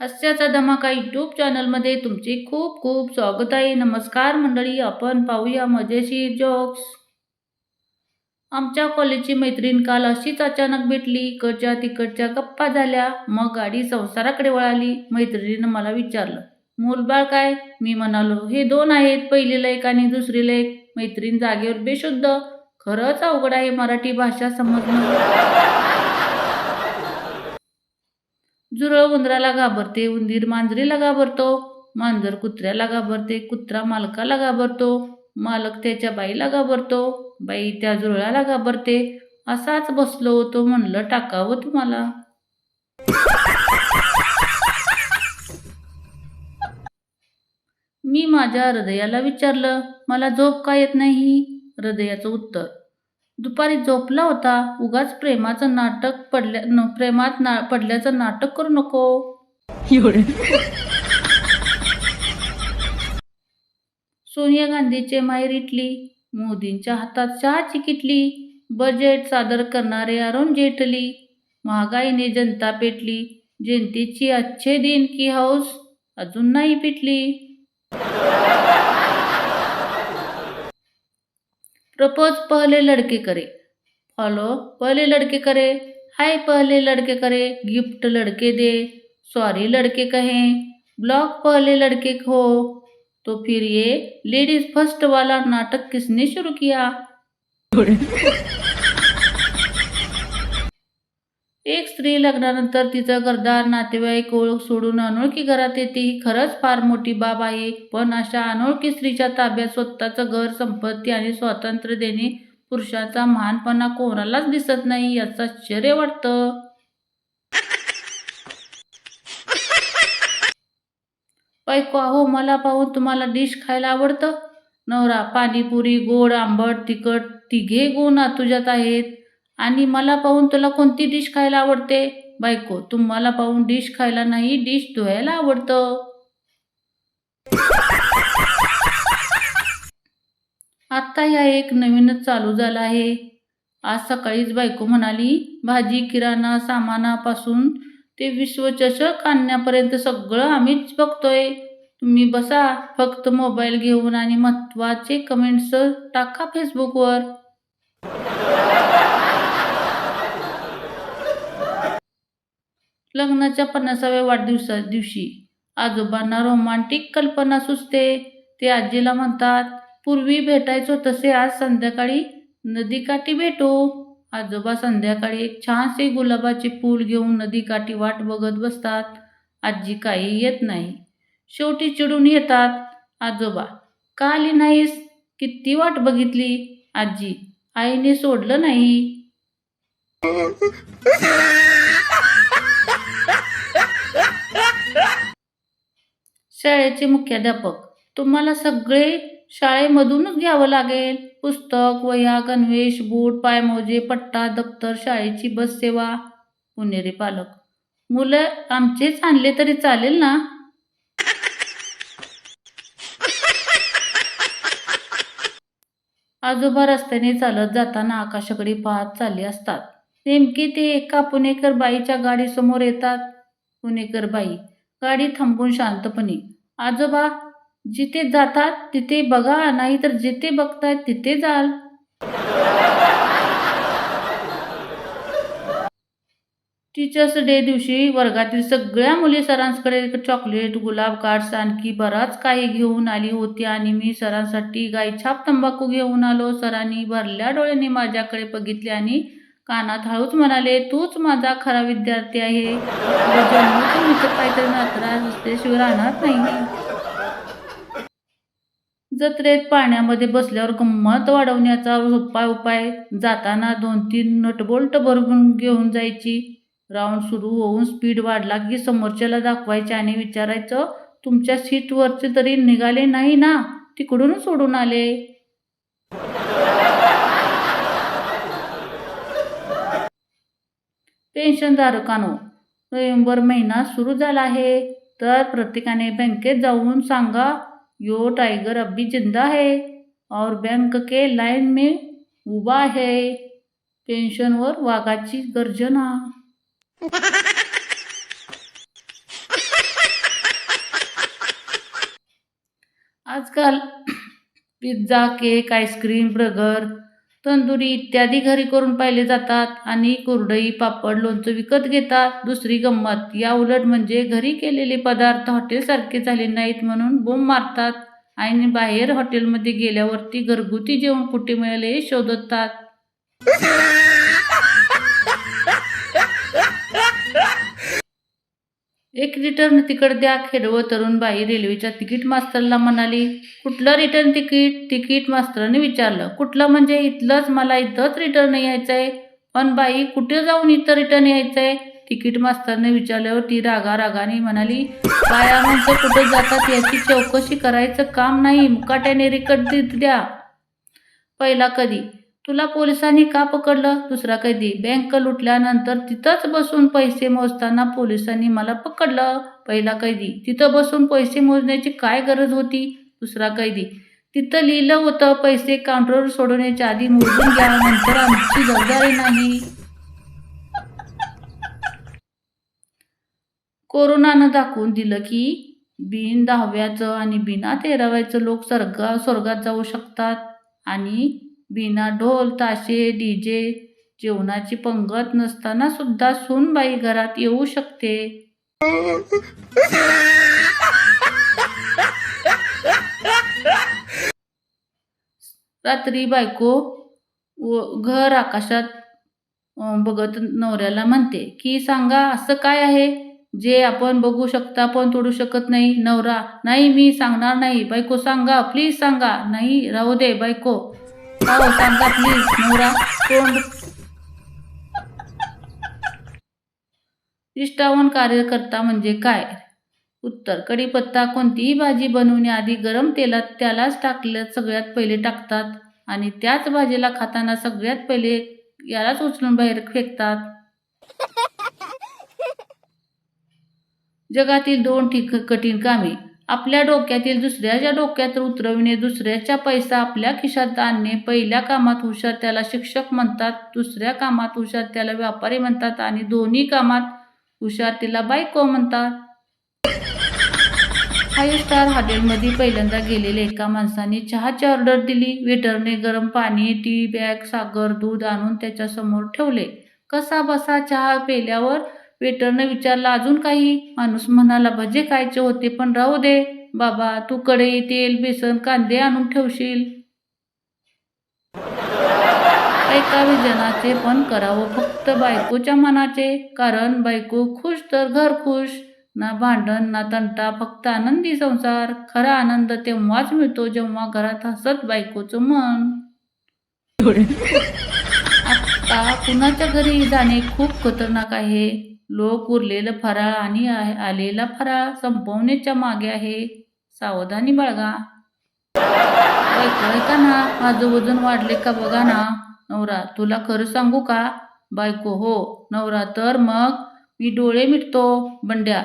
हास्याचा धमाका यूट्यूब चॅनलमध्ये तुमचे खूप खूप स्वागत आहे. नमस्कार मंडळी आपण पाहूया मजेशीर जॉक्स आमच्या कॉलेजची मैत्रीण काल अशीच अचानक भेटली. इकडच्या तिकडच्या गप्पा झाल्या. मग गाडी संसाराकडे वळाली. मैत्रिणीनं मला विचारलं मूलबाळ काय? मी म्हणालो हे दोन आहेत पहिलीला एक आणि दुसरीला एक मैत्रीण जागेवर बेशुद्ध खरंच अवघड आहे मराठी भाषा समजणं. जुरळ उंदराला घाबरते उंदीर मांजरीला घाबरतो मांजर कुत्र्याला घाबरते कुत्रा मालकाला घाबरतो मालक त्याच्या बाईला घाबरतो बाई त्या जुरळाला घाबरते. असाच बसलो होतो म्हणलं टाकावं तुम्हाला. मी माझ्या हृदयाला विचारलं मला झोप का येत नाही? हृदयाचं उत्तर दुपारी झोपला होता. उगाच प्रेमाचं नाटक पडल्या न प्रेमात ना पडल्याचं नाटक करू नको. सोनिया गांधीचे माहेर इटली. मोदींच्या हातात चहाची किटली बजेट सादर करणारे अरुण जेटली. महागाईने जनता पेटली. जयंतीची अच्छे दिन की हौस अजून नाही पिटली. प्रपोज पहले लड़के करे। फॉलो पहले लड़के करे। हाय पहले लड़के करे। गिफ्ट लड़के दे। सॉरी लड़के कहें। ब्लॉक पहले लड़के हो तो फिर ये लेडीज फर्स्ट वाला नाटक किसने शुरू किया? एक स्त्री लग्नानंतर तिचं घरदार नातेवाईक ओळख सोडून अनोळखी घरात येते. ही खरंच फार मोठी बाब आहे. पण अशा अनोळखी स्त्रीच्या ताब्यात स्वतःचं घर संपत्ती आणि स्वातंत्र्य देणे पुरुषाचा महानपणा कोणालाच दिसत नाही याचं आश्चर्य वाटतं. बायको अहो मला पाहून तुम्हाला डिश खायला आवडतं? नवरा पाणीपुरी गोड आंबट तिखट तिघे गुण तुझ्यात आहेत. आणि मला पाहून तुला कोणती डिश खायला आवडते? बायको तुम्हाला पाहून डिश खायला नाही डिश धुवायला आवडतं. आत्ता ह्या एक नवीनच चालू झाला आहे. आज सकाळीच बायको म्हणाली भाजी किराणा सामानापासून ते विश्वचषक आणण्यापर्यंत सगळं आम्हीच बघतोय. तुम्ही बसा फक्त मोबाईल घेऊन आणि महत्त्वाचे कमेंट्स टाका फेसबुकवर लग्नाच्या पन्नासाव्या वाढदिवसा दिवशी आजोबांना रोमांटिक कल्पना सुचते. ते आजीला म्हणतात पूर्वी भेटायचो तसे आज संध्याकाळी नदीकाठी भेटू. आजोबा संध्याकाळी एक छानसे गुलाबाचे फूल घेऊन नदीकाठी वाट बघत बसतात. आजी काही येत नाही. शेवटी चिडून येतात. आजोबा का आली नाहीस? किती वाट बघितली? आजी आईने सोडलं नाही. शाळेचे मुख्याध्यापक. तुम्हाला सगळे शाळेमधूनच घ्यावं लागेल. पुस्तक वह्या गणवेश बूट पायमोजे पट्टा दप्तर शाळेची बस सेवा पुणेरी पालक. मुलं आमचेच आणले तरी चालेल ना? आजोबा रस्त्याने चालत जाताना आकाशाकडे पाहत चालले असतात. नेमके ते एका पुणेकर बाईच्या गाडीसमोर येतात. पुणेकर बाई गाडी थांबून शांतपणे आजोबा जिथे जातात तिथे बघा नाही तर जिथे बघतायत तिथे जाल. टीचर्स डे दिवशी वर्गातील सगळ्या मुली सरांकडे चॉकलेट गुलाब कार्ड्स आणखी बराच काही घेऊन आली होती आणि मी सरांसाठी गायछाप तंबाखू घेऊन आलो. सरांनी भरल्या डोळ्यांनी माझ्याकडे बघितले आणि कानात हळूच म्हणाले तूच माझा खरा विद्यार्थी आहे. तुझा जन्म राहणार नाही. जत्रेत पाण्यामध्ये बसल्यावर गंमत वाढवण्याचा उपाय उपाय जाताना दोन तीन नटबोल्ट भरून घेऊन जायची. राऊंड सुरू होऊन स्पीड वाढला की समोरच्याला दाखवायचे आणि विचारायचं तुमच्या सीटवरचे तरी निघाले नाही ना? तिकडून सोडून आले. पेन्शनधारकांनो नोव्हेंबर महिना सुरू झाला आहे. तर प्रत्येकाने बँकेत जाऊन सांगा यो टायगर अभी जिंदा है और बँक के लाईन में उभा आहे पेन्शनवर वाघाची गर्जना. आजकाल pizza cake ice cream burger tandoori इत्यादी घरी करून पाहिले जातात आणि कुरडई पापड लोणचं विकत घेतात. दुसरी गंमत या उलट म्हणजे घरी केलेले पदार्थ हॉटेलसारखे झाले नाहीत म्हणून बोंब मारतात आणि बाहेर हॉटेलमध्ये गेल्यावरती घरगुती जेवण कुठे मिळेल हे शोधतात. एक रिटर्न तिकीट द्या खेडवं तरुण बाई रेल्वेच्या तिकीट मास्तरला म्हणाली. कुठलं रिटर्न तिकीट? तिकीट मास्तराने विचारलं. कुठलं म्हणजे इथलंच? मला इथंच रिटर्न यायचं आहे पण बाई कुठे जाऊन इथं रिटर्न यायचं आहे तिकीट मास्तरने विचारल्यावर ती रागा रागाने म्हणाली बाया माणसं कुठे जातात याची चौकशी करायचं काम नाही. मुकाट्याने रिकट द्या. पहिला कधी? तुला पोलिसांनी का पकडलं? दुसरा कैदी. बँक लुटल्यानंतर तिथंच बसून पैसे मोजताना पोलिसांनी मला पकडलं पहिला कैदी. तिथं बसून पैसे मोजण्याची काय गरज होती? दुसरा कैदी. तिथं लिहिलं होतं पैसे काउंटरवर सोडवण्याच्या आधी मोजून घ्या नंतर आमची जबाबदारी नाही. कोरोनानं दाखवून दिलं की बिन दहाव्याचं आणि बिना तेराव्याचं लोक स्वर्गा स्वर्गात जाऊ शकतात आणि बिना ढोल ताशे डीजे जेवणाची पंगत नसताना सुद्धा सूनबाई घरात येऊ शकते. रात्री बायको व घर आकाशात बघत नवऱ्याला म्हणते की सांगा असं काय आहे? जे आपण बघू शकता पण तोडू शकत नाही. नवरा नाही मी सांगणार नाही. बायको सांगा प्लीज सांगा. नाही राहू दे बायको. हो सांगा प्लीज नवरा तोंड. निष्ठावंत कार्यकर्ता म्हणजे काय? उत्तर कढीपत्ता कोणतीही भाजी बनवण्याआधी गरम तेलात त्यालाच टाकलं सगळ्यात पहिले टाकतात. आणि त्याच भाजीला खाताना सगळ्यात पहिले यालाच उचलून बाहेर फेकतात. जगातील दोन ठिक कठीण कामे. आपल्या डोक्यातील दुसऱ्याच्या डोक्यात उतरविणे दुसऱ्याचा पैसा आपल्या खिशात आणणे. पहिल्या कामात हुशार त्याला शिक्षक म्हणतात दुसऱ्या कामात हुशार त्याला व्यापारी म्हणतात आणि दोन्ही कामात हुशार तिला बायको म्हणतात. फाईव्ह स्टार हॉटेलमध्ये पहिल्यांदा गेलेल्या एका माणसाने चहाची ऑर्डर दिली. वेटरने गरम पाणी टी बॅग साखर दूध आणून त्याच्यासमोर ठेवले. कसा बसा चहा पेल्यावर वेटरनं विचारलं अजून काही? माणूस म्हणाला भजे खायचे होते पण राहू दे. बाबा तू कढई तेल बेसन कांदे आणून ठेवशील. ऐकावे जनाचे पण करावं फक्त बायकोच्या मनाचे कारण बायको खुश तर घर खुश ना भांडण ना तंटा फक्त आनंदी संसार. खरा आनंद तेव्हाच मिळतो जेव्हा घरात हसत बायकोचं मन. आता कुणाच्या घरी जाणे खूप खतरनाक आहे. लोक उरलेलं फराळ आणि आ- आलेला फराळ संपवण्याच्या मागे आहे. सावधानी बाळगा. ऐकलंय का ना माझं वजन वाढले का बघा ना. नवरा तुला खरं सांगू का? बायको हो. नवरा तर मग? मी डोळे मिटतो. बंड्या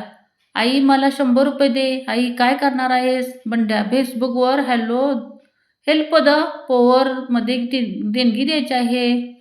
आई मला शंभर रुपये दे. आई काय करणार आहेस? बंड्या फेसबुकवर हॅलो हेल्प द मध्ये देणगी द्यायची आहे.